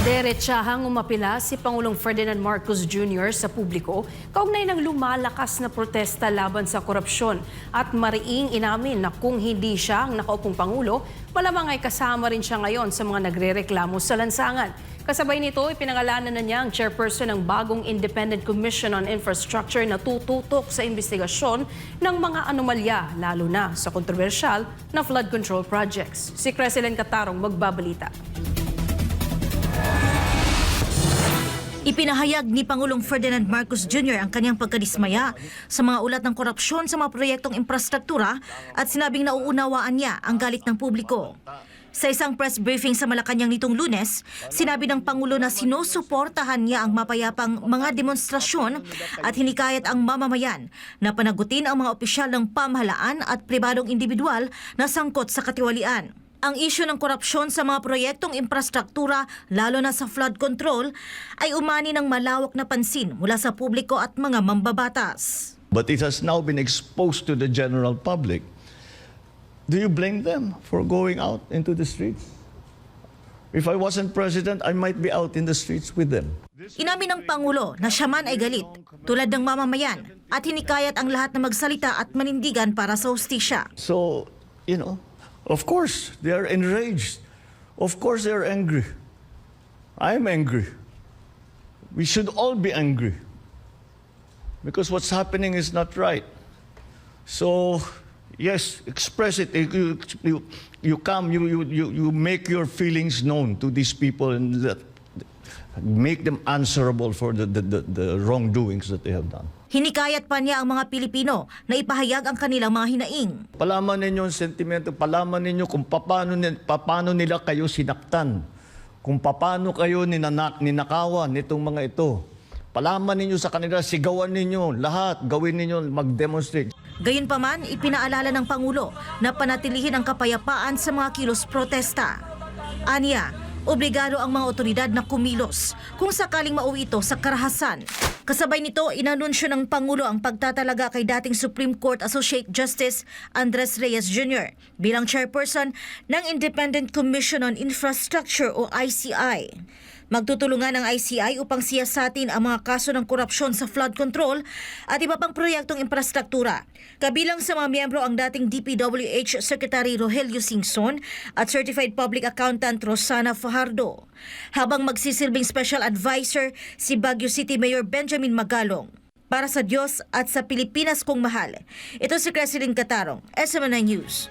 Deretsahang umapila si Pangulong Ferdinand Marcos Jr. sa publiko kaugnay ng lumalakas na protesta laban sa korupsyon at mariing inamin na kung hindi siya ang nakaupong Pangulo, malamang ay kasama rin siya ngayon sa mga nagrereklamo sa lansangan. Kasabay nito, ipinangalanan na niya ang chairperson ng bagong Independent Commission on Infrastructure na tututok sa investigasyon ng mga anomalya, lalo na sa kontrobersyal na flood control projects. Si Creseline Catarong magbabalita. Ipinahayag ni Pangulong Ferdinand Marcos Jr. ang kanyang pagkadismaya sa mga ulat ng korupsyon sa mga proyektong infrastruktura at sinabing nauunawaan niya ang galit ng publiko. Sa isang press briefing sa Malacanang nitong lunes, sinabi ng Pangulo na sinusuportahan niya ang mapayapang mga demonstrasyon at hinikayat ang mamamayan na panagutin ang mga opisyal ng pamahalaan at pribadong individual na sangkot sa katiwalian. Ang isyu ng korupsyon sa mga proyektong infrastruktura, lalo na sa flood control, ay umani ng malawak na pansin mula sa publiko at mga mambabatas. But it has now been exposed to the general public. Do you blame them for going out into the streets? If I wasn't president, I might be out in the streets with them. Inamin ng Pangulo na siya man ay galit, tulad ng mamamayan, at hinikayat ang lahat na magsalita at manindigan para sa hustisya. So, you know, of course, they are enraged. Of course, they are angry. I'm angry. We should all be angry. Because what's happening is not right. So, yes, express it. You, you, you come, you, you, you, make your feelings known to these people and make them answerable for the, the, the, the wrongdoings that they have done. Hinikayat pa niya ang mga Pilipino na ipahayag ang kanilang mga hinaing. Palaman ninyo ang sentimento, palaman ninyo kung paano, paano nila kayo sinaktan, kung paano kayo ninanak, ninakawan nitong mga ito. Palaman ninyo sa kanila, sigawan ninyo, lahat, gawin ninyo, mag-demonstrate. Gayunpaman, ipinaalala ng Pangulo na panatilihin ang kapayapaan sa mga kilos protesta. Aniya, obligado ang mga otoridad na kumilos kung sakaling mauwi ito sa karahasan. Kasabay nito, inanunsyo ng Pangulo ang pagtatalaga kay dating Supreme Court Associate Justice Andres Reyes Jr. bilang chairperson ng Independent Commission on Infrastructure o ICI. Magtutulungan ang ICI upang siyasatin ang mga kaso ng korupsyon sa flood control at iba pang proyektong infrastruktura. Kabilang sa mga miyembro ang dating DPWH Secretary Rogelio Singson at Certified Public Accountant Rosana Fajardo. Habang magsisilbing Special Advisor si Baguio City Mayor Benjamin Magalong. Para sa Diyos at sa Pilipinas kong mahal. Ito si Creseline Catarong, SMNI News.